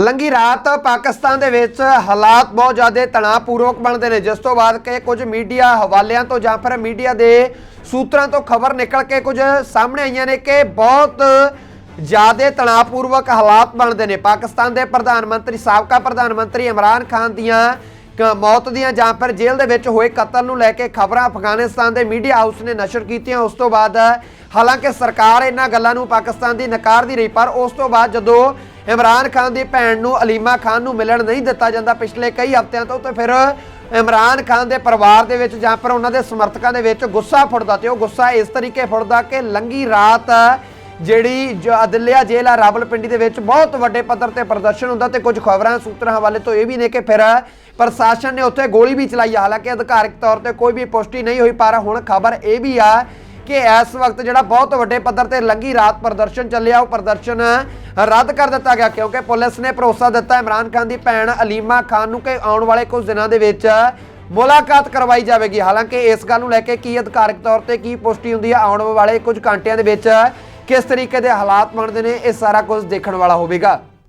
ਲੰਗੀ ਰਾਤ ਪਾਕਿਸਤਾਨ ਦੇ ਵਿੱਚ ਹਾਲਾਤ ਬਹੁਤ ਜ਼ਿਆਦਾ ਤਣਾਅਪੂਰਵਕ ਬਣਦੇ ਨੇ। ਜਿਸ ਤੋਂ ਬਾਅਦ ਕਿ ਕੁਝ ਮੀਡੀਆ ਹਵਾਲਿਆਂ ਤੋਂ ਜਾਂ ਫਿਰ ਮੀਡੀਆ ਦੇ ਸੂਤਰਾਂ ਤੋਂ ਖਬਰ ਨਿਕਲ ਕੇ ਕੁਝ ਸਾਹਮਣੇ ਆਈਆਂ ਨੇ ਕਿ ਬਹੁਤ ਜ਼ਿਆਦਾ ਤਣਾਅਪੂਰਵਕ ਹਾਲਾਤ ਬਣਦੇ ਨੇ। ਪਾਕਿਸਤਾਨ ਦੇ ਪ੍ਰਧਾਨ ਮੰਤਰੀ, ਸਾਬਕਾ ਪ੍ਰਧਾਨ ਮੰਤਰੀ ਇਮਰਾਨ ਖਾਨ ਦੀਆਂ ਮੌਤ ਦੀਆਂ ਜਾਂ ਫਿਰ ਜੇਲ੍ਹ ਦੇ ਵਿੱਚ ਹੋਏ ਕਤਲ ਨੂੰ ਲੈ ਕੇ ਖਬਰਾਂ ਅਫਗਾਨਿਸਤਾਨ ਦੇ ਮੀਡੀਆ ਹਾਊਸ ਨੇ ਨਸ਼ਰ ਕੀਤੀਆਂ। ਉਸ ਤੋਂ ਬਾਅਦ ਹਾਲਾਂਕਿ ਸਰਕਾਰ ਇਹਨਾਂ ਗੱਲਾਂ ਨੂੰ ਪਾਕਿਸਤਾਨ ਦੀ ਨਕਾਰਦੀ ਰਹੀ, ਪਰ ਉਸ ਤੋਂ ਬਾਅਦ ਜਦੋਂ ਇਮਰਾਨ ਖਾਨ ਦੀ ਭੈਣ ਨੂੰ ਅਲੀਮਾ ਖਾਨ ਨੂੰ ਮਿਲਣ ਨਹੀਂ ਦਿੱਤਾ ਜਾਂਦਾ, ਪਿਛਲੇ ਕਈ ਹਫ਼ਤਿਆਂ ਤੋਂ ਤੇ ਫਿਰ ਇਮਰਾਨ ਖਾਨ ਦੇ ਪਰਿਵਾਰ ਦੇ ਵਿੱਚ ਜਾਂ ਫਿਰ ਉਹਨਾਂ ਦੇ ਸਮਰਥਕਾਂ ਦੇ ਵਿੱਚ ਗੁੱਸਾ ਫੁੱਟਦਾ ਤੇ ਉਹ ਗੁੱਸਾ ਇਸ ਤਰੀਕੇ ਫੁੱਟਦਾ ਕਿ ਲੰਗੀ ਰਾਤ ਜਿਹੜੀ ਜੋ ਅਦਲਿਆ ਜੇਲ੍ਹ ਆ ਰਾਵਲਪਿੰਡੀ ਦੇ ਵਿੱਚ ਬਹੁਤ ਵੱਡੇ ਪੱਧਰ ਤੇ ਪ੍ਰਦਰਸ਼ਨ ਹੁੰਦਾ ਤੇ ਕੁਝ ਖਬਰਾਂ ਸੂਤਰਾਂ ਹਵਾਲੇ ਤੋਂ ਇਹ ਵੀ ਨੇ ਕਿ ਫਿਰ ਪ੍ਰਸ਼ਾਸਨ ਨੇ ਉੱਥੇ ਗੋਲੀ ਵੀ ਚਲਾਈ ਆ। ਹਾਲਾਂਕਿ ਅਧਿਕਾਰਿਕ ਤੌਰ ਤੇ ਕੋਈ ਵੀ ਪੁਸ਼ਟੀ ਨਹੀਂ ਹੋਈ, ਪਰ ਹੁਣ ਖਬਰ ਇਹ ਵੀ ਆ ਕਿ ਇਸ ਵਕਤ ਜਿਹੜਾ ਬਹੁਤ ਵੱਡੇ ਪੱਧਰ ਤੇ ਲੰਗੀ ਰਾਤ ਪ੍ਰਦਰਸ਼ਨ ਚੱਲਿਆ, ਉਹ ਪ੍ਰਦਰਸ਼ਨ ਰੱਦ ਕਰ ਦਿੱਤਾ ਗਿਆ ਕਿਉਂਕਿ ਪੁਲਿਸ ਨੇ ਭਰੋਸਾ ਦਿੱਤਾ ਇਮਰਾਨ ਖਾਨ ਦੀ ਭੈਣ ਅਲੀਮਾ ਖਾਨ ਨੂੰ ਕਿ ਆਉਣ ਵਾਲੇ ਕੁਝ ਦਿਨਾਂ ਦੇ ਵਿੱਚ ਮੁਲਾਕਾਤ ਕਰਵਾਈ ਜਾਵੇਗੀ ਹਾਲਾਂਕਿ ਇਸ ਗੱਲ ਨੂੰ ਲੈ ਕੇ ਕੀ ਅਧਿਕਾਰਿਕ ਤੌਰ ਤੇ ਕੀ ਪੁਸ਼ਟੀ ਹੁੰਦੀ ਹੈ ਆਉਣ ਵਾਲੇ ਕੁਝ ਘੰਟਿਆਂ ਦੇ ਵਿੱਚ ਕਿਸ ਤਰੀਕੇ ਦੇ ਹਾਲਾਤ ਬਣਦੇ ਨੇ ਇਹ ਸਾਰਾ ਕੁਝ ਦੇਖਣ ਵਾਲਾ ਹੋਵੇਗਾ।